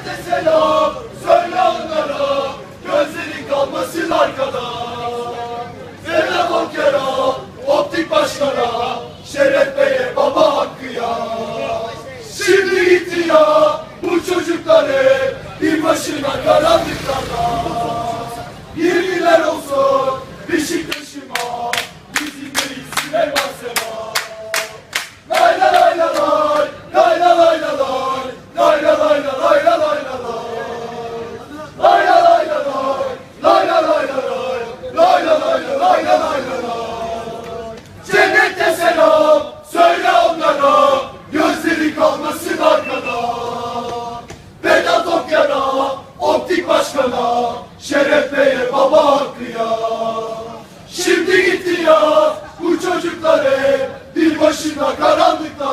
millete selam. Söyle onlara Gözlerin kalmasın arkada. Veda Bankera Optik Başkan'a Şeref Bey'e baba hakkı şerefeye baba hakkı ya. Şimdi gitti ya bu çocuklar hep bir başına karanlıkta.